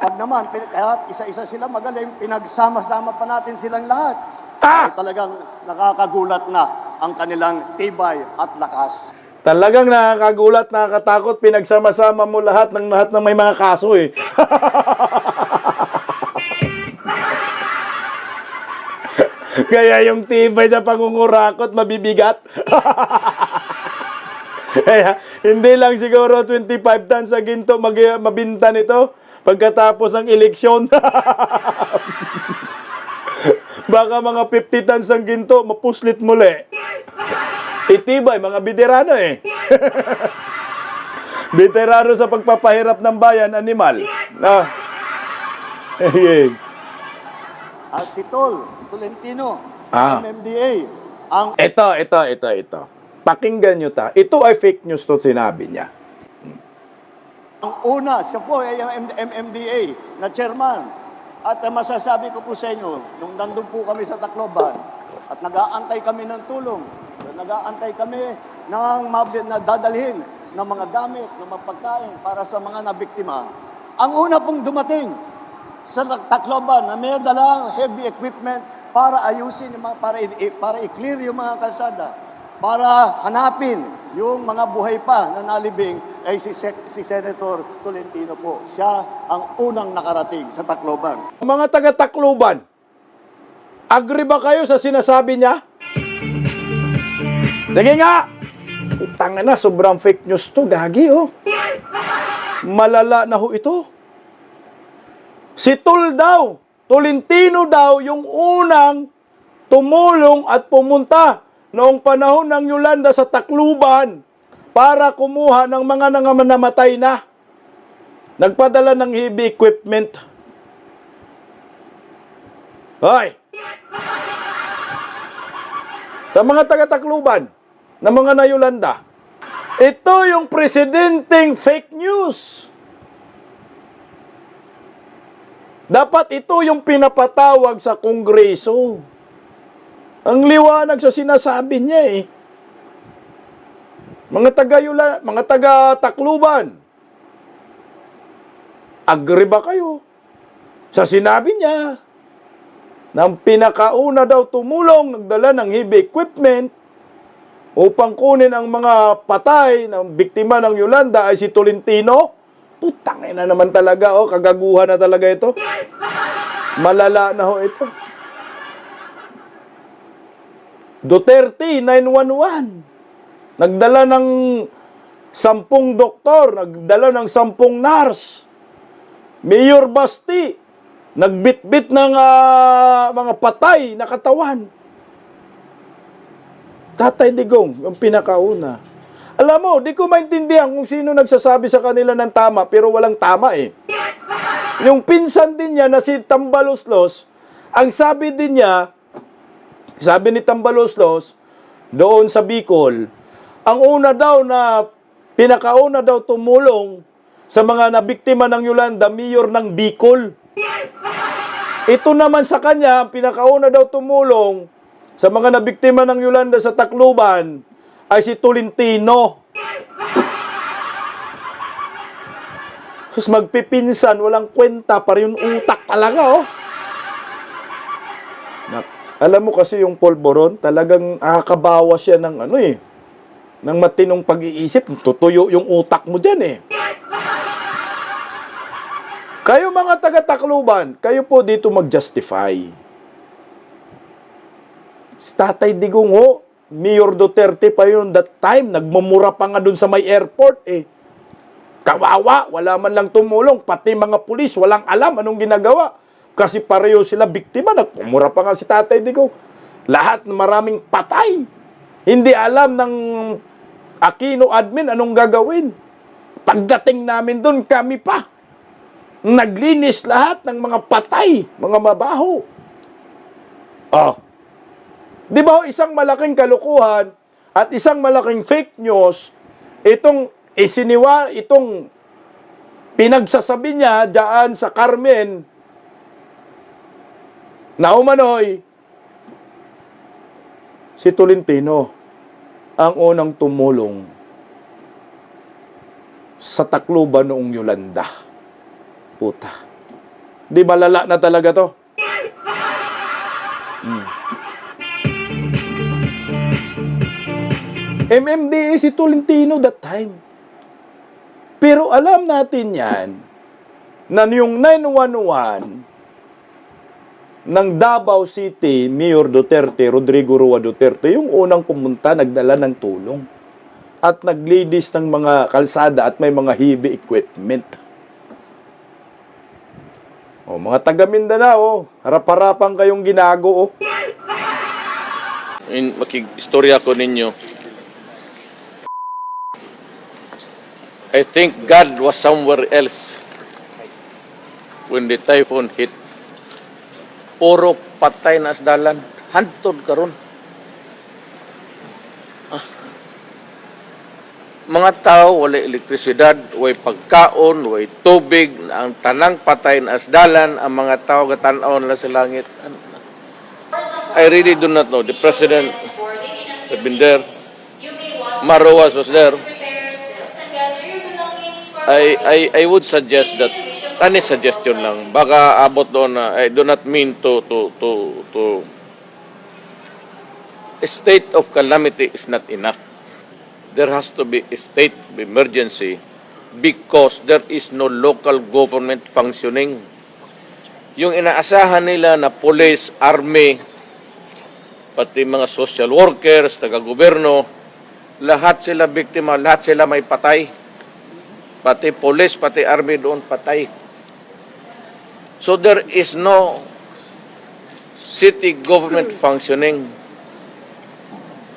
Pag naman, kaya isa-isa sila magaling, pinagsama-sama pa natin silang lahat. Ah! Ay talagang nakakagulat na ang kanilang tibay at lakas. Talagang nakakagulat, nakakatakot, pinagsama-sama mo lahat ng lahat ng may mga kaso eh. Kaya yung tibay sa pangungurakot mabibigat. Kaya hindi lang siguro 25 tons sa ginto mag mabinta nito pagkatapos ng eleksyon. Baka mga 50 tons ng ginto mapuslit muli. Itibay, mga veterano eh. veterano sa pagpapahirap ng bayan, animal. Ah. Eh, At si Tol, Tolentino, Ah. MMDA, ang ito, ito, ito, ito. Pakinggan nyo ta. Ito ay fake news to sinabi niya. Ang una, siya po ay ang MMDA na chairman. At masasabi ko po sa inyo, nung nandun po kami sa Tacloban, at nag-aantay kami ng tulong, nag-aantay kami ng na dadalhin ng mga gamit, ng mga pagkain para sa mga nabiktima. Ang una pong dumating sa Tacloban na may dalang heavy equipment para ayusin, para, para i-clear yung mga kalsada para hanapin yung mga buhay pa na nalibing ay si, Sec- si Senator Tolentino po. Siya ang unang nakarating sa Tacloban. Mga taga-Tacloban, agree ba kayo sa sinasabi niya? Sige nga! Utang na, sobrang fake news to, gagi oh. Malala na ho ito. Si Tul daw, Tolentino daw, yung unang tumulong at pumunta noong panahon ng Yolanda sa Tacloban para kumuha ng mga nangamatay na. Nagpadala ng heavy equipment. Hoy! Sa mga taga-Tacloban, na mga nayulanda, ito yung presidenteng fake news. Dapat ito yung pinapatawag sa Kongreso. Ang liwanag sa sinasabi niya eh. Mga taga mga taga Tacloban. Agree ba kayo sa sinabi niya? Nang pinakauna daw tumulong, nagdala ng heavy equipment upang kunin ang mga patay ng biktima ng Yolanda ay si Tolentino. Putang ina naman talaga, oh, kagaguhan na talaga ito. Malala na ho ito. Duterte 911. Nagdala ng sampung doktor, nagdala ng sampung nurse. Mayor Basti, nagbitbit ng ah, mga patay na katawan. Tatay Digong, yung pinakauna. Alam mo, di ko maintindihan kung sino nagsasabi sa kanila ng tama, pero walang tama eh. Yung pinsan din niya na si Tambaloslos, ang sabi din niya, sabi ni Tambaloslos, doon sa Bicol, ang una daw na, pinakauna daw tumulong sa mga nabiktima ng Yolanda, mayor ng Bicol. Ito naman sa kanya, ang pinakauna daw tumulong sa mga nabiktima ng Yolanda sa Tacloban ay si Tolentino. Sus, magpipinsan, walang kwenta, para yung utak talaga, oh. Alam mo kasi yung polboron, talagang nakakabawas siya ng ano eh, ng matinong pag-iisip, tutuyo yung utak mo dyan eh. Kayo mga taga-Tacloban, kayo po dito mag-justify. Si Tatay Digong ho, Mayor Duterte pa yun that time, nagmumura pa nga dun sa may airport eh. Kawawa, wala man lang tumulong, pati mga pulis, walang alam anong ginagawa. Kasi pareho sila biktima, nagmumura pa nga si Tatay Digong. Lahat maraming patay. Hindi alam ng Aquino admin anong gagawin. Pagdating namin dun, kami pa. Naglinis lahat ng mga patay, mga mabaho. Oh. Di ba isang malaking kalukuhan at isang malaking fake news, itong isiniwa, itong pinagsasabi niya diyan sa Carmen na umano'y si Tolentino ang unang tumulong sa Tacloban noong Yolanda. Puta. Di malala na talaga to. Hmm. MMDA si Tolentino that time. Pero alam natin yan na yung 911 ng Davao City, Mayor Duterte, Rodrigo Rua Duterte, yung unang pumunta, nagdala ng tulong. At naglidis ng mga kalsada at may mga heavy equipment. O, mga taga Mindanao, harap-harapan kayong ginago. Oh. in makikistorya ko ninyo. I think God was somewhere else when the typhoon hit. Puro patay na asdalan. Hantod karon. Ah. Mga tao, wala elektrisidad, way pagkaon, way tubig, ang tanang patay na asdalan, ang mga tao gatanaw na sa langit. I really do not know. The president had been there. Marrowas was there. I, I, I would suggest that, any suggestion lang, baka abot doon na, I do not mean to, to, to, to, a state of calamity is not enough. There has to be a state of emergency because there is no local government functioning. Yung inaasahan nila na police, army, pati mga social workers, taga-gobyerno, lahat sila biktima, lahat sila may patay. Pati police, pati army doon patay. So there is no city government functioning.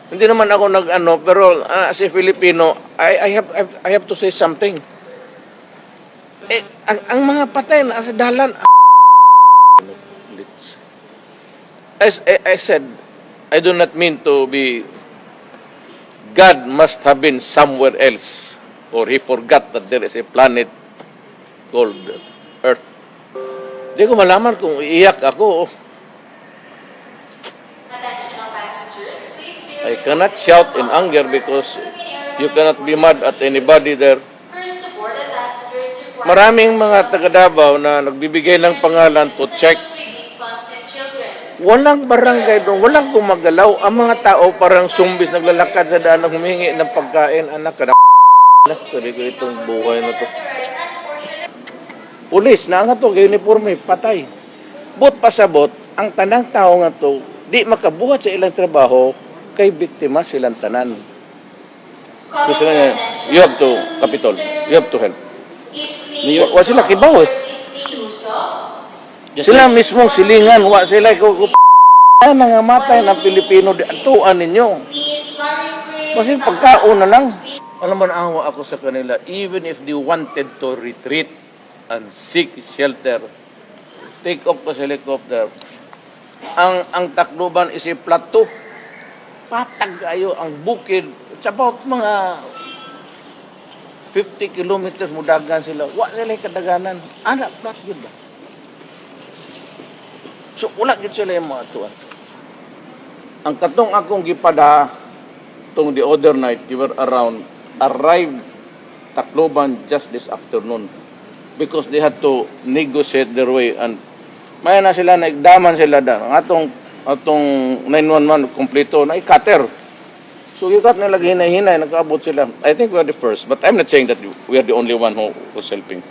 Hindi naman ako nag-ano, pero ah, as a Filipino, I, I, have, I have to say something. Eh, ang, ang mga patay na sa dalan, as I, I said, I do not mean to be. God must have been somewhere else, or he forgot that there is a planet called. Hindi ko malaman kung iiyak ako. I cannot shout in anger because you cannot be mad at anybody there. Maraming mga taga Davao na nagbibigay ng pangalan to check. Walang barangay doon, walang gumagalaw. Ang mga tao parang zumbis naglalakad sa daan humingi ng pagkain. Anak, kada na, sabi ko itong buhay na to. Pulis na nga to, kay uniforme, patay. Bot pasabot, ang tanang tao nga to, di makabuhat sa ilang trabaho, kay biktima silang tanan. Gusto nga, you have to, Kapitol, you have to help. Wa sila kibaw eh. Sila mismong silingan, wa sila ko nangamatay ng Pilipino di atuan ninyo. Kasi pagkaon na lang. Alam mo, naawa ako sa kanila, even if they wanted to retreat and seek shelter, take off ka sa helicopter, ang ang takluban is a plateau. Patag kayo ang bukid. It's about mga 50 kilometers mudagan sila. Wa sila kadaganan. Anak, flat yun ba? So, wala gid sila yung mga tuwan. Ang katong akong gipada tong the other night, we were around, arrived Tacloban just this afternoon because they had to negotiate their way and may na sila, naigdaman sila da. Atong, atong 911 kompleto na i-cutter. So you got nila hinay-hinay, nakaabot sila. I think we are the first, but I'm not saying that we are the only one who was helping.